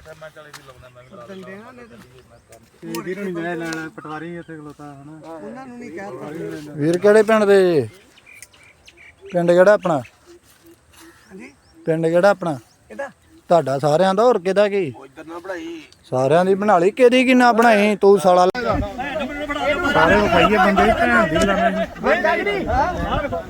ਬੈਠਾ ਮੈਂ ਚਲੇ ਵੀ ਲਾਉਣਾ ਮੈਂ ਵੀ ਲਾ ਦੰਦੇ। ਨਾ ਨੇ ਤੇ। ਵੀਰ ਹੁਣੀ ਜਿਹੜਾ ਲੈਣਾ ਪਟਵਾਰੀ ਇੱਥੇ ਖਲੋਤਾ ਹਨਾ। ਉਹਨਾਂ ਨੂੰ ਨਹੀਂ ਕਹਿ ਵੀਰ ਕਿਹੜੇ ਪਿੰਡ ਦੇ? ਜੇ? ਪਿੰਡ ਕਿਹੜਾ ਆਪਣਾ? ਹਾਂਜੀ? ਪਿੰਡ ਕਿਹੜਾ ਆਪਣਾ? ਤੁਹਾਡਾ ਸਾਰਿਆਂ ਦਾ ਹੋਰ ਕਿਹਦਾ ਕੀ? ਇੱਧਰ ਨਾ ਪੜਾਈ ਸਾਰਿਆਂ ਦੀ ਬਣਾ ਲਈ ਕਿਹਦੀ ਕੀ ਨਾ ਬਣਾਈ? ਤੂੰ ਸਾਲਾ ਸਾਰੇ ਵਿਖਾਈਏ ਬੰਦੇ ਦੀ ਭੈਣ ਦੀ ਲਾਣਾ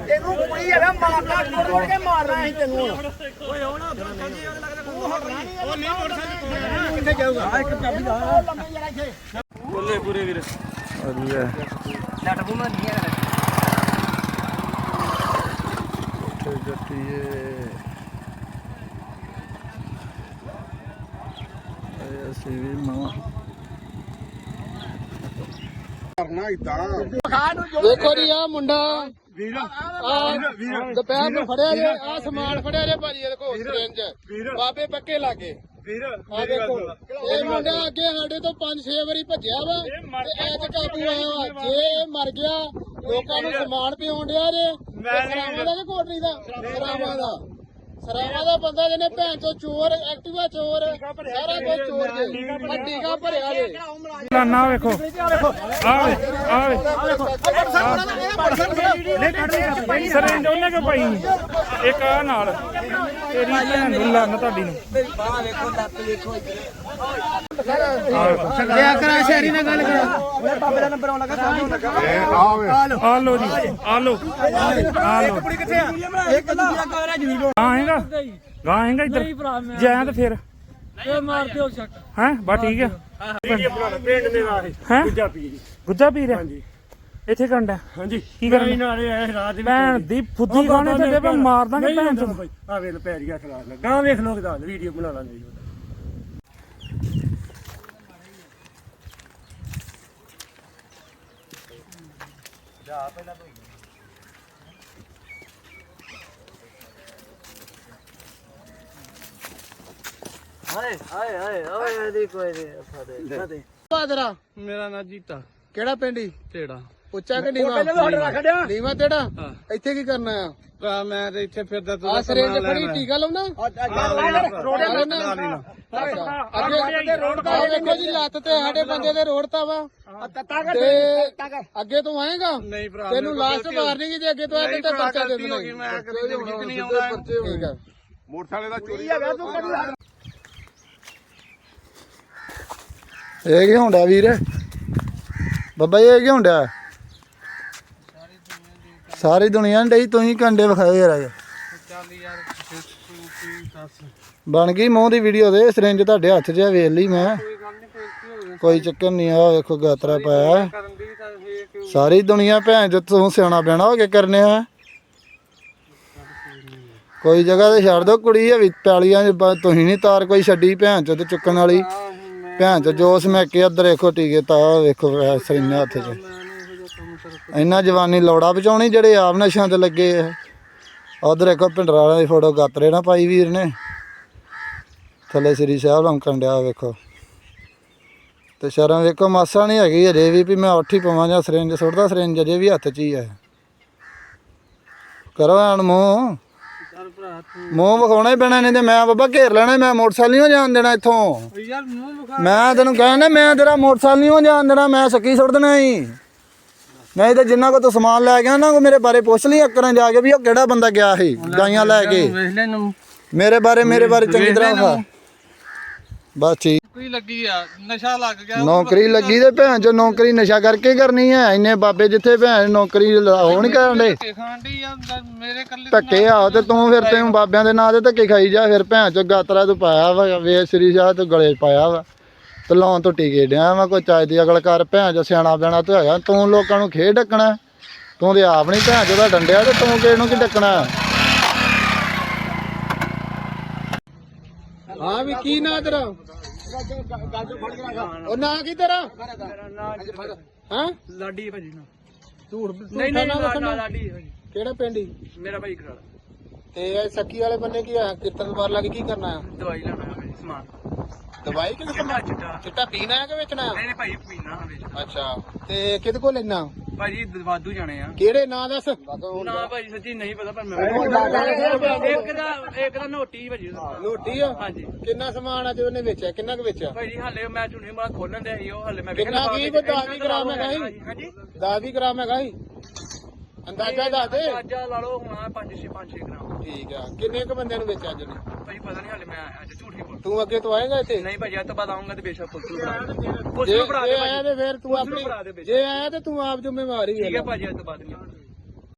ਇਹਨੂੰ ਕੁੜੀ ਹੈਗਾ ਮਾਰਨਾ ਟੁੱਟ ਕੇ ਮਾਰਨਾ ਸੀ ਤੈਨੂੰ। ਓਏ ਹੁਣ ਉਹ ਨਹੀਂ ਮੋੜ ਸਕਦਾ ਕਿੱਥੇ ਜਾਊਗਾ? ਆ ਇੱਕ ਚਾਬੀ ਦਾ। ਲੰਮੇ ਜਰਾ ਇੱਥੇ। ਬੋਲੇ ਪੂਰੇ ਵੀਰ। ਵਧੀਆ। ਲੱਟ ਬੁਮਾ ਨਹੀਂ ਹੈ। ਤੇ ਜੱਟੀਏ। ਇਹ ਅਸੀਂ ਵੀ ਮਾਂ ਦੇਖੋ ਜੀ ਆ ਮੁੰਡਾ ਵੀਰ ਦੁਪਹਿਰ ਨੂੰ ਫੜਿਆ ਜੇ ਆ ਸਮਾਨ ਫੜਿਆ ਜੇ ਭਾਜੀ ਇਹ ਦੇਖੋ ਸਿਰੰਜ ਬਾਬੇ ਪੱਕੇ ਲਾਗੇ। ਵੀਰ ਆ ਦੇਖੋ ਇਹ ਮੁੰਡਾ ਅੱਗੇ ਸਾਡੇ ਤੋਂ 5-6 ਵਾਰੀ ਭੱਜਿਆ ਵਾ ਤੇ ਐ ਤੇ ਕਾਬੂ ਆਇਆ ਜੇ ਮਰ ਗਿਆ। ਲੋਕਾਂ ਨੂੰ ਸਮਾਨ ਪਿਉਣ ਡਿਆ ਜੇ ਦਾ ਕਿ ਕੋਟਰੀ ਦਾ? ਸਰਾਵਾਂ ਦਾ। ਸਰਾਵਾਂ ਦਾ ਬੰਦਾ ਜਿਹਨੇ ਭੈਣ ਚੋ ਚੋਰ ਐਕਟਿਵਾ ਚੋਰ ਸਾਰਾ ਕੁਝ ਚੋਰ ਜੇ। ਆ ਟੀਕਾ ਭਰਿਆ ਜੇ। ਲਾਨਾ ਵੇਖੋ। ਆਵੇ ਆਵੇ ਸਰੇਂਜ ਉਹਨੇ ਕਿ ਪਾਈ ਇੱਕ ਆ ਨਾਲ। ਤੇਰੀ ਭੈਣ ਨੂੰ ਲੰਨ ਤੁਹਾਡੀ ਨੂੰ। ਲਿਆ ਕਰਾ ਸ਼ਹਿਰੀ ਨਾਲ ਗੱਲ ਕਰਾ। ਉਹਨੇ ਬਾਬੇ ਦਾ ਨੰਬਰ ਆਉਣ ਲੱਗਾ ਸਾਹਮਣੇ ਲੱਗਾ। ਆ ਲੋ ਜੀ ਆ ਲੋ ਆ ਲੋ ਕੁੜੀ ਕਿੱਥੇ ਆ? ਇੱਕ ਦੂਜਾ ਕਮਰਾ ਜਮੀਨ ਗਾਂ ਹੈਗਾ? ਗਾਂ ਹੈਗਾ ਇੱਧਰ? ਜਾਇਆ ਤੇ ਫਿਰ? ਇਹ ਮਾਰ ਦਿਓ ਛੱਕ ਹੈਂ? ਬਾ ਠੀਕ ਆ। ਪਿੰਡ ਦੇ ਨਾਲ ਹੈਂ। ਗੁੱਜਾ ਪੀਰ ਗੁੱਜਾ ਪੀਰ ਹਾਂਜੀ। ਇੱਥੇ ਕੰਡਾ ਹਾਂਜੀ। ਕੀ ਕਰਨਾ? ਨਾਲੇ ਆਏ ਰਾਤ ਵੀ ਭੈਣ ਦੀ ਫੁੱਦੀ ਖਾਣੇ ਤੇ ਪੇ ਮਾਰ ਦਾਂਗੇ ਭੈਣ ਚੋਦ। ਆ ਵੇਲ ਪੈਰੀਆ ਖਲਾ ਲੈ ਗਾਂ ਵੇਖ ਲੋ ਕਿਦਾਂ ਵੀਡੀਓ ਬਣਾ ਲਾਂਗੇ ਜੀ ਹਾਏ ਹਾਏ ਹਾਏ ਓਏ ਇਹਦੀ ਕੋਈ ਨਹੀਂ ਫਦੇ ਫਦੇ ਬਾਦਰਾ। ਮੇਰਾ ਨਾਂ ਜੀਤਾ। ਕਿਹੜਾ ਪਿੰਡੀ ਢੇੜਾ ਉੱਚਾ ਕਿ ਨੀਵਾ? ਨੀਵਾ। ਤੇੜਾ? ਇੱਥੇ ਕੀ ਕਰਨਾ ਆ? ਆ ਮੈਂ ਤੇ ਇੱਥੇ ਫਿਰਦਾ ਆ ਸਰੇਂਜ ਫੜੀ ਟੀਕਾ ਲਾਉਣਾ? ਰੋਡ ਅੱਗੇ ਰੋਡ ਦਾ ਵੇਖੋ ਜੀ ਲੱਤ ਤੇ ਸਾਡੇ ਬੰਦੇ ਦੇ ਰੋਡ ਤਾ ਵਾ। ਤੇ ਅੱਗੇ ਤੋਂ ਆਏਗਾ? ਨਹੀਂ ਭਰਾ ਤੈਨੂੰ ਲਾਸਟ ਵਾਰਨਿੰਗ ਜੇ ਅੱਗੇ ਤੋਂ ਆਏ ਤੇ ਪਰਚਾ ਦੇ ਦੇਣਾ। ਮੈਂ ਕਦੇ ਜ਼ਿੰਦਗੀ ਨਹੀਂ ਆਉਂਦਾ ਠੀਕ ਆ ਇਹ ਕੀ ਹੁੰਦਾ ਵੀਰ? ਬੱਬਾ ਇਹ ਕੀ ਹੁੰਦਾ? ਸਾਰੀ ਦੁਨੀਆ ਨੇ ਡਈ ਤੁਸੀਂ ਕੰਡੇ ਵਿਖਾਏ ਯਾਰ। ਅੱਜ। ਚੱਲ ਯਾਰ ਤੂੰ ਕੀ ਦੱਸ ਬਣ ਗਈ ਮੂੰਹ ਦੀ ਵੀਡੀਓ ਦੇ ਸਿਰਿੰਜ ਤੁਹਾਡੇ ਹੱਥ 'ਚ ਆ, ਵੇਖ ਲਈ ਮੈਂ। ਕੋਈ ਗੱਲ ਨਹੀਂ ਕੋਈ ਕੀ ਹੋ ਗਿਆ ਕੋਈ ਚੱਕਰ ਨਹੀਂ ਆ ਵੇਖੋ ਗਾਤਰਾ ਪਾਇਆ ਕਰਨ ਦੀ ਤਾਂ ਇਹ ਕਿ ਸਾਰੀ ਦੁਨੀਆ ਭੈਣ ਜੋ ਤੂੰ ਸਿਆਣਾ ਬਿਆਣਾ ਹੋ ਕੇ ਕਰਨੇ ਆ। ਕੋਈ ਜਗ੍ਹਾ ਤੇ ਛੱਡ ਦੋ ਕੁੜੀ ਆ ਵੀ ਪੈਲੀਆਂ 'ਚ ਬ- ਤੁਸੀਂ ਨਹੀਂ ਤਾਰ ਕੋਈ ਛੱਡੀ ਭੈਣ ਚੋ ਤੇ ਚੁੱਕਣ ਵਾਲੀ। ਮੈਂ ਭੈਣ ਚੋ ਜੋਸ ਮੈਂ ਕੇ ਇੱਧਰ ਦੇਖੋ ਟੀਕੇ, ਤਾ ਵੇਖੋ ਸਰਿੰਜ ਹੱਥ 'ਚ। ਮੈਂ ਇੰਨਾ ਜਵਾਨੀ ਲੋੜਾ ਬਚਾਉਣੀ ਜਿਹੜੇ ਆਪ ਨਸ਼ਿਆਂ ਤੇ ਲੱਗੇ ਆ। ਉਧਰ ਦੇਖੋ ਭਿੰਡਰਾਂ ਦੀ ਫੋਟੋ ਗਾਤਰੇ ਨਾ ਪਾਈ ਵੀਰ ਨੇ। ਥੱਲੇ ਸ੍ਰੀ ਸਾਹਿਬ ਲੰਕਣ ਡਿਆ, ਵੇਖੋ। ਤੇ ਸ਼ਰਮ ਵੇਖੋ, ਮਾਸਾ ਨਹੀਂ ਹੈਗੀ ਅਜੇ ਵੀ ਵੀ ਮੈਂ ਉੱਠੀ ਹੀ ਪਵਾਂ ਜਾਂ ਸਿਰਿੰਜ, ਸੁੱਟਦਾ ਸਿਰਿੰਜ ਅਜੇ ਵੀ ਹੱਥ 'ਚ ਹੀ ਹੈ ਕਰੋ ਐਨ ਮੂੰਹ ਵਿਖਾਉਣਾ ਹੀ ਪੈਣਾ ਨਹੀਂ ਤੇ ਮੈਂ ਬਾਬਾ ਘੇਰ ਲੈਣਾ ਮੈਂ ਮੋਟਰਸਾਈਕਲ ਨਹੀਂ ਜਾਣ ਦੇਣਾ ਇੱਥੋਂ। ਯਾਰ ਮੂੰਹ ਵਿਖਾ। ਮੈਂ ਤੈਨੂੰ ਕਹਿੰਦਾ ਮੈਂ ਤੇਰਾ ਮੋਟਰਸਾਈਕਲ ਨਹੀਂ ਜਾਣ ਦੇਣਾ ਮੈਂ ਸੱਕੀ ਸੁੱਟ ਦੇਣਾ ਹੀ ਨਹੀਂ ਤੇ ਜਿੰਨਾ ਕੋ ਤੂੰ ਸਮਾਨ ਲੈ ਗਿਆ ਨਾ ਕੋ ਮੇਰੇ ਬਾਰੇ ਪੁੱਛ ਲਈ ਅੱਕਰਾਂ ਜਾ ਕੇ ਵੀ ਉਹ ਕਿਹੜਾ ਬੰਦਾ ਗਿਆ ਸੀ ਗਾਈਆਂ ਲੈ ਕੇ। ਮੇਰੇ ਬਾਰੇ ਮੇਰੇ ਬਾਰੇ ਚੰਗੀ ਤਰ੍ਹਾਂ ਬਸ ਠੀਕ। ਕੋਈ ਲੱਗੀ ਆ ਨਸ਼ਾ ਲੱਗ ਗਿਆ ਨੌਕਰੀ ਲੱਗੀ ਤੇ ਭੈਣ ਚੋ ਨੌਕਰੀ ਨਸ਼ਾ ਕਰਕੇ ਕਰਨੀ ਹੈ ਇੰਨੇ ਬਾਬੇ ਜਿੱਥੇ ਭੈਣ ਨੌਕਰੀ ਨਹੀਂ ਕਰਨ ਦੇ। ਧੱਕੇ ਖਾਣ ਡਈ ਆ ਮੇਰੇ ਕੱਲੇ ਧੱਕੇ ਆ ਤੇ ਤੂੰ ਫਿਰ ਤੈਨੂੰ ਬਾਬਿਆਂ ਦੇ ਨਾਂ ਤੇ ਧੱਕੇ ਖਾਈ ਜਾ ਫਿਰ ਭੈਣ ਚੋ ਗਾਤਰਾ ਤੂੰ ਪਾਇਆ ਵਾ ਵੇ ਸ੍ਰੀ ਸਾਹਿਬ ਤੂੰ ਗਲੇ ਪਾਇਆ ਵਾ ਤੇ ਲਾਉਣ ਤੋਂ ਟੀਕੇ ਡਿਆ ਵਾ ਕੋਈ ਚਾਹ ਦੀ ਅਗਲ ਕਰ ਭੈਣ ਚੋ ਸਿਆਣਾ ਬਿਆਣਾ ਤੂੰ ਹੈਗਾ ਤੂੰ ਲੋਕਾਂ ਨੂੰ ਖੇਡ ਡੱਕਣਾ ਤੂੰ ਤੇ ਆਪ ਨਹੀਂ ਭੈਣ ਚੋ ਦਾ ਡੰਡਿਆ ਤੇ ਤੂੰ ਕਿਹਨੂੰ ਕੀ ਡੱਕਣਾ? ਹਾਂ ਵੀ ਕੀ ਨਾਂ ਤੇਰਾ? ਉਹ ਨਾਂ ਕੀ ਤੇਰਾ? ਹਾਂ? ਲਾਡੀ ਭਾਜੀ ਨਾ। ਝੂਠ ਨਹੀਂ ਨਹੀਂ ਨਾ ਲਾਡੀ ਭਾਜੀ। ਕਿਹੜਾ ਪਿੰਡ ਈ? ਮੇਰਾ ਭਾਈ ਕਰਾਲਾ। ਤੇ ਇਹ ਸੱਕੀ ਵਾਲੇ ਬੰਨੇ ਕੀ ਆ? ਕੀਰਤਨ ਬਾਰ ਲੱਗ ਕੀ ਕਰਨਾ ਆ? ਦਵਾਈ ਲੈਣਾ ਹੈ ਭਾਜੀ ਸਮਾਨ। ਦਵਾਈ ਕਿ ਚਿੱਟਾ ਚਿੱਟਾ। ਚਿੱਟਾ ਪੀਣਾ ਹੈ ਕਿ ਵੇਚਣਾ ਆ ਨਹੀਂ ਭਾਈ ਪੀਣਾ ਵਿੱਚ ਅੱਛਾ। ਤੇ ਕਿਹਦੇ ਕੋਲ ਲੈਣਾ ਭਾਜੀ ਵਾਧੂ ਜਾਣੇ ਆ। ਕਿਹੜੇ ਨਾਂ ਦੱਸ? ਨਾ ਭਾਜੀ ਸੱਚੀ ਨਹੀਂ ਪਤਾ ਪਰ ਮੈਂ ਇੱਕ ਦਾ ਇੱਕ ਦਾ ਨੋਟੀ ਭਾਜੀ ਲੋਟੀ ਆ? ਹਾਂਜੀ। ਕਿੰਨਾ ਸਮਾਨ ਅੱਜ ਉਹਨੇ ਵੇਚਿਆ? ਕਿੰਨਾ ਕੁ ਵੇਚਿਆ? ਭਾਜੀ ਹਾਲੇ ਮੈਂ ਝੁੰਨੀ ਮਾਰ ਖੋਲਣ ਦੇ ਸੀ ਉਹ ਹਾਲੇ ਮੈਂ ਕਿੰਨਾ ਕੀ ਕੋਈ 10 ਗ੍ਰਾਮ ਹੈਗਾ ਸੀ? ਹਾਂਜੀ। 10 ਗ੍ਰਾਮ ਹੈਗਾ ਸੀ? ਅੰਦਾਜ਼ਾ ਦੱਸ ਦੇ। ਅੰਦਾਜ਼ਾ ਲਾ ਲਓ ਹੁਣ 5 6 5 6 ਗ੍ਰਾਮ। ਠੀਕ ਆ। ਕਿੰਨੇ ਕੁ ਬੰਦਿਆਂ ਨੂੰ ਵੇਚਿਆ ਅੱਜ ਨੇ ਭਾਜੀ ਪਤਾ ਨਹੀਂ ਹਾਲੇ ਮੈਂ ਅੱਜ ਝੂਠ ਹੀ ਬੋਲ ਤੂੰ ਅੱਗੇ ਤੋਂ ਆਏਗਾ ਇੱਥੇ? ਨਹੀਂ ਭਾਜੀ ਅੱਜ ਤੋਂ ਬਾਅਦ ਆਉਂਗਾ ਤੇ ਬੇਸ਼ੱਕ ਨੂੰ ਬਣਾ ਦੇ। ਜੇ ਨੂੰ ਬਣਾ ਜੇ ਦੇ ਆਇਆ ਭਾਜੀ ਤੇ ਫਿਰ ਤੂੰ ਆਪਣੀ। ਜੇ ਆਇਆ ਤੇ ਤੂੰ ਆਪ ਜ਼ਿੰਮੇਵਾਰੀ ਠੀਕ ਹੈ ਹੈ ਭਾਜੀ ਅੱਜ ਤੋਂ ਬਾਅਦ ਨਹੀਂ।